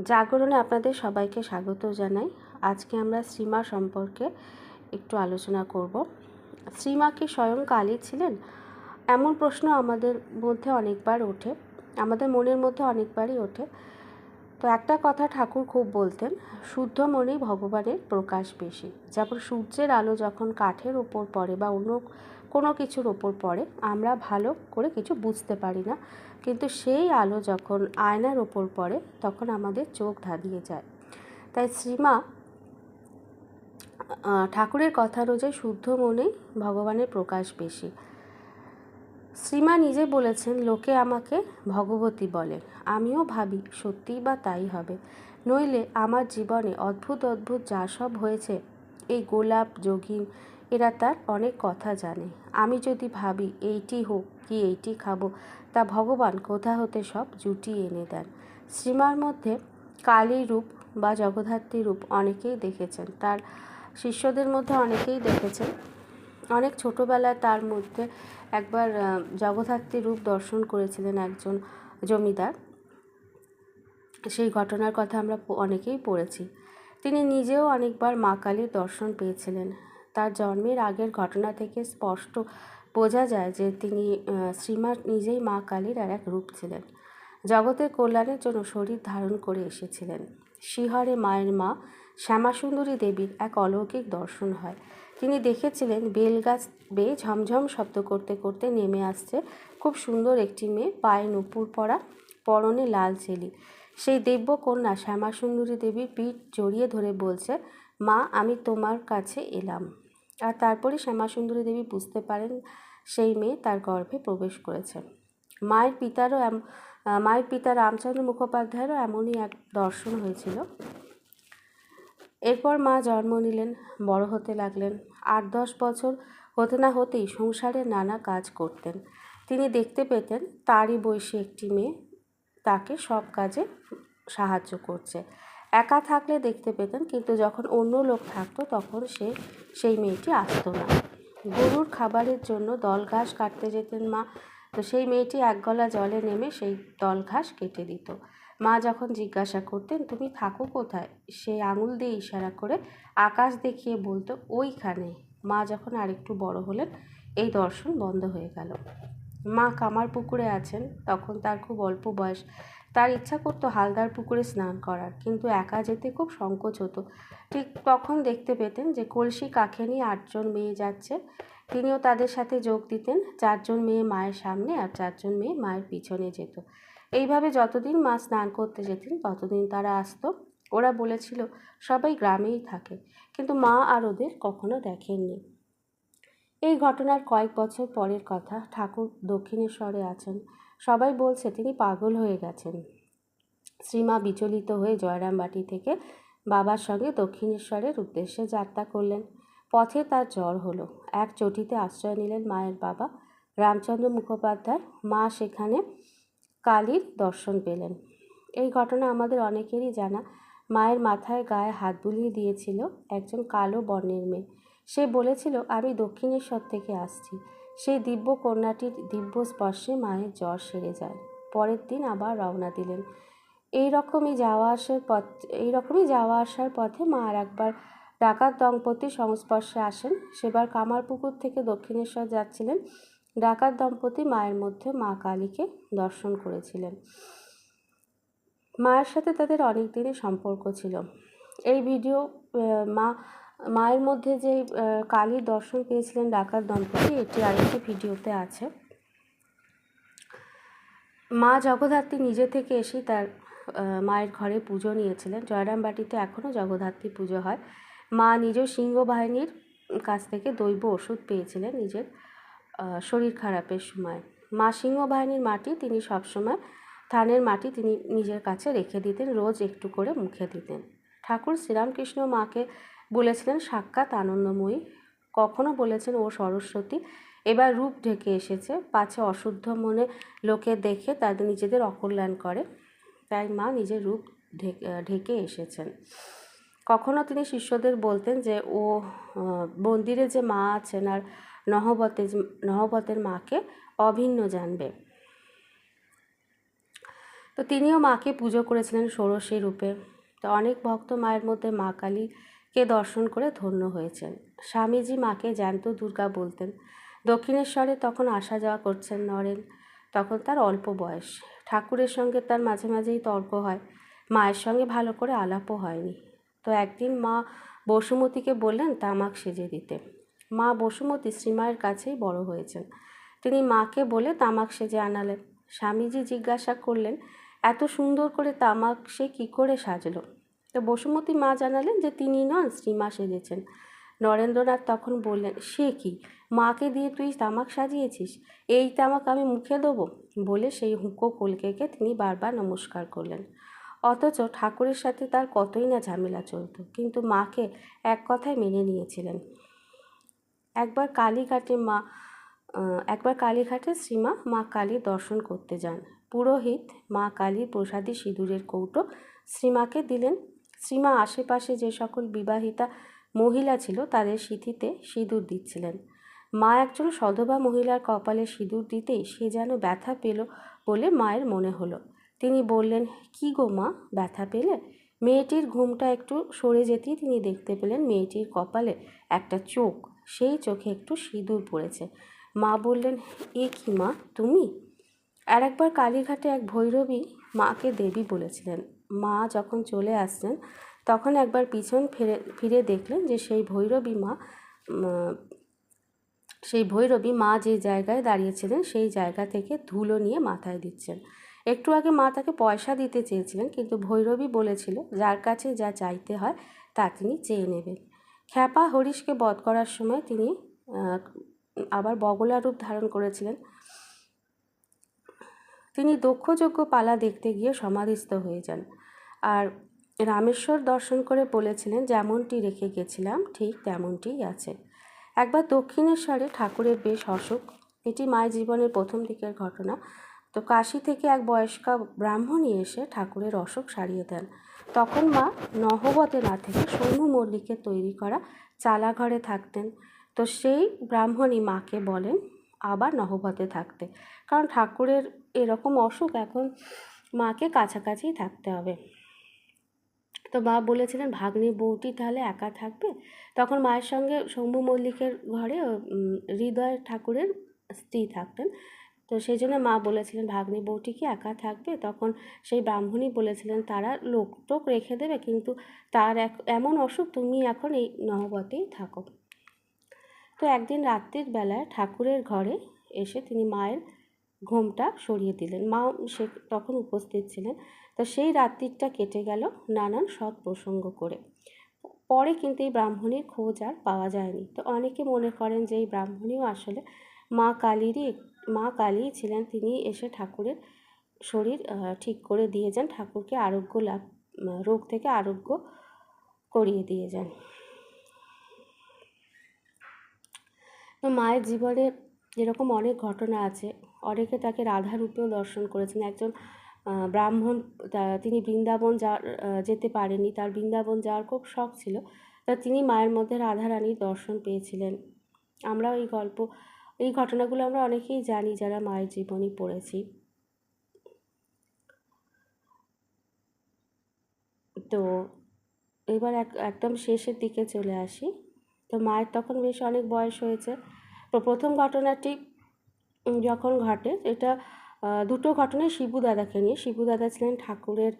জাগরণে আপনাদের সবাইকে স্বাগত জানাই। আজকে আমরা শ্রীমা সম্পর্কে একটু আলোচনা করব। শ্রীমা কি স্বয়ং কালী ছিলেন? এমন প্রশ্ন আমাদের মধ্যে অনেকবার ওঠে। আমাদের মনের মধ্যে অনেকবারই ওঠে। তো একটা কথা ঠাকুর খুব বলতেন, শুদ্ধ মনেই ভগবানের প্রকাশ বেশি। যেমন সূর্যের আলো যখন কাঠের ওপর পড়ে বা অন্য কোনো কিছুর ওপর পড়ে, আমরা ভালো করে কিছু বুঝতে পারি না। কিন্তু সেই আলো যখন আয়নার ওপর পড়ে, তখন আমাদের চোখ ধাঁধিয়ে যায়। তাই শ্রীমা ঠাকুরের কথা অনুযায়ী শুদ্ধ মনেই ভগবানের প্রকাশ বেশি। শ্রীমা নিজে বলেছেন, লোকে আমাকে ভগবতী বলে। আমিও ভাবি, সত্যিই বা তাই হবে। নইলে আমার জীবনে অদ্ভুত অদ্ভুত যা সব হয়েছে, এই গোলাপ, যোগিন, এরা তার অনেক কথা জানে। আমি যদি ভাবি, এইটি হোক কি এইটি খাব, তা ভগবান কোথা হতে সব জুটিয়ে এনে দেন। শ্রীমার মধ্যে কালী রূপ বা জগদ্ধাত্রী রূপ অনেকেই দেখেছেন। তার শিষ্যদের মধ্যে অনেকেই দেখেছেন অনেক ছোটোবেলায় তার মধ্যে একবার আহ, জগদ্ধাত্রী রূপ দর্শন করেছিলেন একজন জমিদার। সেই ঘটনার কথা আমরা অনেকেই পড়েছি। তিনি নিজেও অনেকবার মা কালীর দর্শন পেয়েছিলেন। তার জন্মের আগের ঘটনা থেকে স্পষ্ট বোঝা যায় যে তিনি শ্রীমা নিজেই মা কালীর আর এক রূপ ছিলেন। জগতের কল্যাণের জন্য শরীর ধারণ করে এসেছিলেন। শিহরে মায়ের মা শ্যামাসুন্দরী দেবীর এক অলৌকিক দর্শন হয়। তিনি দেখেছিলেন বেলগাছ বেয়ে ঝমঝম শব্দ করতে করতে নেমে আসছে খুব সুন্দর একটি মেয়ে, পায়ে নুপুর পরা, পরনে লাল চেলি। সেই দিব্য কন্যা শ্যামাসুন্দরী দেবীর পিঠ জড়িয়ে ধরে বলছে, মা, আমি তোমার কাছে এলাম। আর তারপরে শ্যামাসুন্দরী দেবী বুঝতে পারেন সেই মেয়ে তার গর্ভে প্রবেশ করেছে। মায়ের পিতারও মায়ের পিতা রামচন্দ্র মুখোপাধ্যায়েরও এমনই এক দর্শন হয়েছিল। এরপর মা জন্ম নিলেন, বড় হতে লাগলেন। আট দশ বছর হতে না হতেই সংসারে নানা কাজ করতেন। তিনি দেখতে পেতেন তারই বয়সী একটি মেয়ে তাকে সব কাজে সাহায্য করছে। একা থাকলে দেখতে পেতেন, কিন্তু যখন অন্য লোক থাকতো তখন সে, সেই মেয়েটি আসতো না। গরুর খাবারের জন্য দল ঘাস কাটতে যেতেন মা, তো সেই মেয়েটি এক গলা জলে নেমে সেই দল ঘাস কেটে দিত। মা যখন জিজ্ঞাসা করতেন, তুমি থাকো কোথায়? সে আঙুল দিয়ে ইশারা করে আকাশ দেখিয়ে বলতো, ওইখানে। মা যখন আরেকটু বড় হলেন, এই দর্শন বন্ধ হয়ে গেল। মা কামার পুকুরে আছেন, তখন তার খুব অল্প বয়স। তার ইচ্ছা করতো হালদার পুকুরে স্নান করার, কিন্তু একা যেতে খুব সংকোচ হতো। ঠিক তখন দেখতে পেতেন যে কলসি কাকে নিয়ে আটজন মেয়ে যাচ্ছে। তিনিও তাদের সাথে যোগ দিতেন, চারজন মেয়ে মায়ের সামনে আর চারজন মেয়ে মায়ের পিছনে যেত। এইভাবে যতদিন মা স্নান করতে যেতেন, ততদিন তারা আসতো। ওরা বলেছিল, সবাই গ্রামেই থাকে। কিন্তু মা আর ওদের কখনো দেখেননি। এই ঘটনার কয়েক বছর পরের কথা। ঠাকুর দক্ষিণেশ্বরে আছেন। সবাই বলছে, তিনি পাগল হয়ে গেছেন। শ্রীমা বিচলিত হয়ে জয়রামবাটি থেকে বাবার সঙ্গে দক্ষিণেশ্বরের উদ্দেশ্যে যাত্রা করলেন। পথে তার জ্বর হলো। এক চটিতে আশ্রয় নিলেন মায়ের বাবা। রামচন্দ্র মুখোপাধ্যায়। মা সেখানে কালীর দর্শন পেলেন। এই ঘটনা আমাদের অনেকেরই জানা। মায়ের মাথায় গায়ে হাত বুলিয়ে দিয়েছিল একজন কালো বর্ণের মেয়ে। সে বলেছিল, আমি দক্ষিণেশ্বর থেকে আসছি। সেই দিব্য কন্যাটির দিব্য স্পর্শে মায়ের জ্বর সেরে যায়। পরের দিন আবার রওনা দিলেন। এই রকমই যাওয়া আসার পথ, এই রকমই যাওয়া আসার পথে মা আর একবার ডাকাত দম্পতির সংস্পর্শে আসেন। সেবার কামারপুকুর থেকে দক্ষিণেশ্বর যাচ্ছিলেন। ডাকাত দম্পতি মায়ের মধ্যে মা কালীকে দর্শন করেছিলেন। মায়ের সাথে তাদের অনেক দিনের সম্পর্ক ছিল। এই ভিডিও মা, মায়ের মধ্যে যে কালীর দর্শন পেয়েছিলেন ডাকাত দম্পতি, এটি আরেকটি ভিডিওতে আছে। মা জগদ্ধাত্রী নিজে থেকে এসেই তার মায়ের ঘরে পুজো নিয়েছিলেন। জয়রামবাটিতে এখনও জগদ্ধাত্রী পুজো হয়। মা নিজেও সিংহ বাহিনীর কাছ থেকে দৈব ওষুধ পেয়েছিলেন নিজের। শরীর খারাপের সময়। মা সিংহ বাহিনীর মাটি তিনি সবসময় ধানের মাটি তিনি নিজের কাছে রেখে দিতেন, রোজ একটু করে মুখে দিতেন। ঠাকুর শ্রীরামকৃষ্ণ মাকে বলেছিলেন, সাক্ষাৎ আনন্দময়ী। কখনো বলেছেন, ও সরস্বতী, এবার রূপ ঢেকে এসেছে, পাছে অশুদ্ধ মনে লোকে দেখে তাদের নিজেদের অকল্যাণ করে। তাই মা নিজের রূপ ঢেকে ঢেকে এসেছেন। কখনো তিনি শিষ্যদের বলতেন যে, ও মন্দিরে যে মা আছেন আর নহবতে নহবতের মাকে অভিন্ন জানবে। তো তিনিও মাকে পুজো করেছিলেন ষোড়শী রূপে। তো অনেক ভক্ত মায়ের মধ্যে মা কালীকে দর্শন করে ধন্য হয়েছেন। স্বামীজি মাকে জ্যান্ত দুর্গা বলতেন, দক্ষিণেশ্বরে তখন আসা যাওয়া করছেন নরেন। তখন তার অল্প বয়স। ঠাকুরের সঙ্গে তার মাঝে মাঝেই তর্ক হয়। মায়ের সঙ্গে ভালো করে আলাপও হয়নি। তো একদিন মা বসুমতীকে বললেন, তামাক সেজে দিতে। মা বসুমতী শ্রীমায়ের কাছেই বড় হয়েছেন। তিনি মাকে বলে তামাক সেজে আনালেন। স্বামীজি জিজ্ঞাসা করলেন, এত সুন্দর করে তামাক সে কী করে সাজলো? তো বসুমতী মা জানালেন যে তিনি নন, শ্রীমা সেজেছেন। নরেন্দ্রনাথ তখন বললেন, সে কি? মাকে দিয়ে তুই তামাক সাজিয়েছিস? এই তামাক আমি মুখে দেবো? বলে সেই হুঁকো কলকেকে তিনি বারবার নমস্কার করলেন। অথচ ঠাকুরের সাথে তার কতই না ঝামেলা চলতো। কিন্তু মাকে এক কথায় মেনে নিয়েছিলেন। একবার কালীঘাটে মা একবার কালীঘাটে শ্রীমা মা কালীর দর্শন করতে যান। পুরোহিত মা কালীর প্রসাদী সিঁদুরের কৌটো শ্রীমাকে দিলেন। শ্রীমা আশেপাশে যে সকল বিবাহিতা মহিলা ছিল তাদের সিঁথিতে সিঁদুর দিচ্ছিলেন। মা একজন সধবা মহিলার কপালে সিঁদুর দিতেই সে যেন ব্যথা পেল বলে মায়ের মনে হলো। তিনি বললেন, কি গো মা, ব্যথা পেলে? মেয়েটির ঘুমটা একটু সরে যেতেই তিনি দেখতে পেলেন মেয়েটির কপালে একটা চোখ। সেই চোখে একটু সিঁদুর পড়েছে। মা বললেন, এ কি মা, তুমি? আর একবার কালীঘাটে এক ভৈরবী মাকে দেবী বলেছিলেন। মা যখন চলে আসছেন তখন একবার পিছন ফিরে ফিরে দেখলেন যে সেই ভৈরবী মা সেই ভৈরবী মা যে জায়গায় দাঁড়িয়েছিলেন, সেই জায়গা থেকে ধুলো নিয়ে মাথায় দিচ্ছেন। একটু আগে মা তাকে পয়সা দিতে চেয়েছিলেন, কিন্তু ভৈরবী বলেছিল, যার কাছে যা চাইতে হয়, তা তিনি চেয়ে নেবেন। খ্যাপা হরিশকে বধ করার সময় তিনি আবার বগলা রূপ ধারণ করেছিলেন। তিনি দক্ষযোগ্য পালা দেখতে গিয়ে সমাধিস্থ হয়ে যান। আর রামেশ্বর দর্শন করে বলেছিলেন, যেমনটি রেখে গেছিলাম, ঠিক তেমনটিই আছে। একবার দক্ষিণেশ্বরে ঠাকুরের বেশ অসুখ এটি মায়ের জীবনের প্রথম দিকের ঘটনা। তো কাশি থেকে এক বয়স্কা ব্রাহ্মণী এসে ঠাকুরের অসুখ সারিয়ে দেন। তখন মা নহবতে না থেকে সৌমু মল্লিকের তৈরি করা চালা ঘরে থাকতেন। তো সেই ব্রাহ্মণী মাকে বলেন আবার নহবতে থাকতে। কারণ ঠাকুরের এরকম অসুখ এখন মাকে কাছাকাছি থাকতে হবে। তো মা বলেছিলেন, ভাগ্নি বউটি তাহলে একা থাকবে? তখন মায়ের সঙ্গে শম্ভু মল্লিকের ঘরে হৃদয় ঠাকুরের স্ত্রী থাকতেন। তো সেই জন্য মা বলেছিলেন, ভাগ্নি বউটি কি একা থাকবে? তখন সেই ব্রাহ্মণী বলেছিলেন, তারা লোক টোক রেখে দেবে, কিন্তু তার এক, এমন অসুখ তুমি এখন এই নহবতেই থাকো। তো একদিন রাত্রির বেলায় ঠাকুরের ঘরে এসে তিনি মায়ের ঘুমটা সরিয়ে দিলেন। মা সে তখন উপস্থিত ছিলেন। তো সেই রাত্রিটা কেটে গেল নানান সৎ প্রসঙ্গ করে। পরে কিন্তু এই ব্রাহ্মণীর খোঁজ আর পাওয়া যায়নি। তো অনেকে মনে করেন যে এই ব্রাহ্মণীও আসলে মা কালীরই মা কালী ছিলেন, তিনি এসে ঠাকুরের শরীর ঠিক করে দিয়ে যান, ঠাকুরকে আরোগ্য লাভ রোগ থেকে আরোগ্য করিয়ে দিয়ে যান। তো মায়ের জীবনে এরকম অনেক ঘটনা আছে, অনেকে তাকে রাধা রূপেও দর্শন করেছেন। একজন ব্রাহ্মণ তিনি বৃন্দাবন যা যেতে পারেনি তার বৃন্দাবন যাওয়ার খুব শখ ছিল। তা তিনি মায়ের মধ্যে রাধারানীর দর্শন পেয়েছিলেন। আমরাও এই গল্প এই ঘটনাগুলো আমরা অনেকেই জানি যারা মায়ের জীবনী পড়েছি। তো এবার এক, একদম শেষের দিকে চলে আসি। তো মায়ের তখন বেশ অনেক বয়স হয়েছে। তো প্রথম ঘটনাটি যখন ঘটে, এটা দুটো ঘটনায় শিবু দাদাকে নিয়ে। শিবু দাদা ছিলেন ঠাকুরের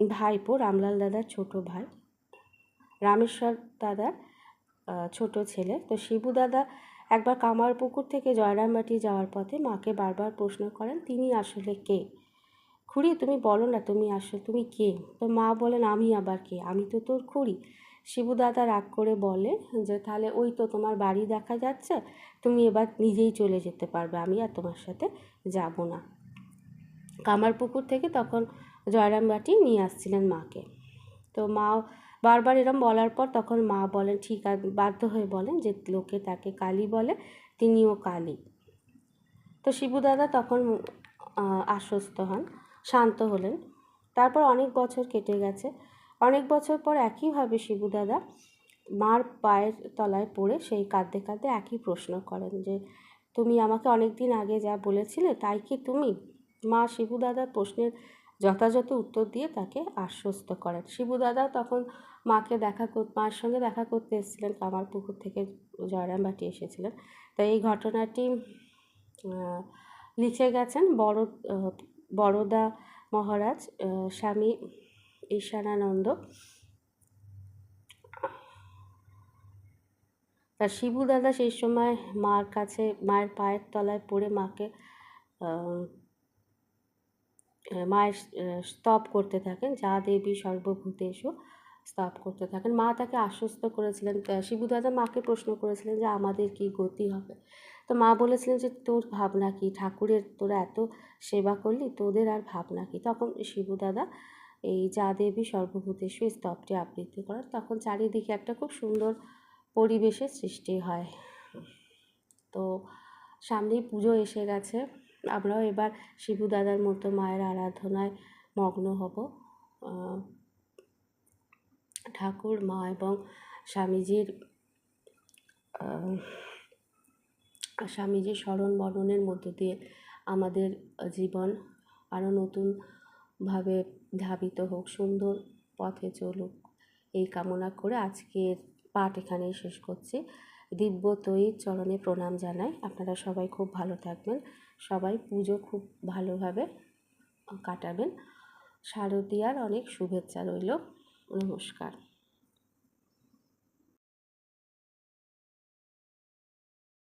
ভাইপো, রামলাল দাদার ছোট ভাই। রামেশ্বর দাদার ছোট ছেলে। তো শিবু দাদা একবার কামারপুকুর থেকে জয়রামবাটি যাওয়ার পথে মাকে বারবার প্রশ্ন করেন, তিনি আসলে কে? খুড়ি, তুমি বলো না, তুমি আসলে, তুমি কে? তো মা বলেন, আমি আবার কে? আমি তো তোর খুড়ি। শিবু দাদা রাগ করে বলে যে, তাহলে ওই তো তোমার বাড়ি দেখা যাচ্ছে, তুমি এবার নিজেই চলে যেতে পারবে, আমি আর তোমার সাথে যাব না। কামারপুকুর থেকে তখন জয়রামবাটি নিয়ে আসছিলেন মাকে। তো মা বারবার এরম বলার পর তখন মা বলেন, ঠিক বাধ্য হয়ে বলেন যে, লোকে তাকে কালী বলে, তিনিও কালী। তো শিবু দাদা তখন আশ্বস্ত হন, শান্ত হলেন। তারপর অনেক বছর কেটে গেছে। অনেক বছর পর একইভাবে শিবু দাদা মার পায়ের তলায় পড়ে সেই কাঁদতে কাঁদতে একই প্রশ্ন করেন যে, তুমি আমাকে অনেক দিন আগে যা বলেছিলে তাই কি তুমি? মা শিবু দাদার প্রশ্নের যথাযথ উত্তর দিয়ে তাকে আশ্বস্ত করেন। শিবু দাদা তখন মাকে দেখা মার সঙ্গে দেখা করতে এসেছিলেন। কামারপুকুর থেকে জয়রামবাটি এসেছিলেন। তাই এই ঘটনাটি লিখে গেছেন বড় বড়দা মহারাজ স্বামী ঈশানানন্দ। তা শিবু দাদা সেই সময় মার কাছে, মায়ের পায়ের তলায় পড়ে মাকে মায়ের স্তব করতে থাকেন, যা দেবী সর্বভূতেষু স্তব করতে থাকেন। মা তাকে আশ্বস্ত করেছিলেন শিবু দাদা মাকে প্রশ্ন করেছিলেন যে আমাদের কি গতি হবে? তো মা বলেছিলেন যে, তোর ভাবনা কি? ঠাকুরের তোরা এত সেবা করলি, তোদের আর ভাবনা কি? তখন শিবু দাদা এই যা দেবী সর্বভূতেষু এই স্তবটি আবৃত্তি করেন, তখন চারিদিকে একটা খুব সুন্দর পরিবেশের সৃষ্টি হয়। তো সামনেই পুজো এসে গেছে। আমরাও এবার শিবু দাদার মতো মায়ের আরাধনায় মগ্ন হব। ঠাকুর, মা এবং স্বামীজির স্বামীজির স্মরণ বরণের মধ্য দিয়ে আমাদের জীবন আরও নতুনভাবে ধাবিত হোক, সুন্দর পথে চলুক। এই কামনা করে আজকের পাঠ এখানেই শেষ করছি। দিব্য তৈর চরণে প্রণাম জানাই। আপনারা সবাই খুব ভালো থাকবেন। সবাই পুজো খুব ভালোভাবে কাটাবেন। শারদীয়ার অনেক শুভেচ্ছা রইল। নমস্কার।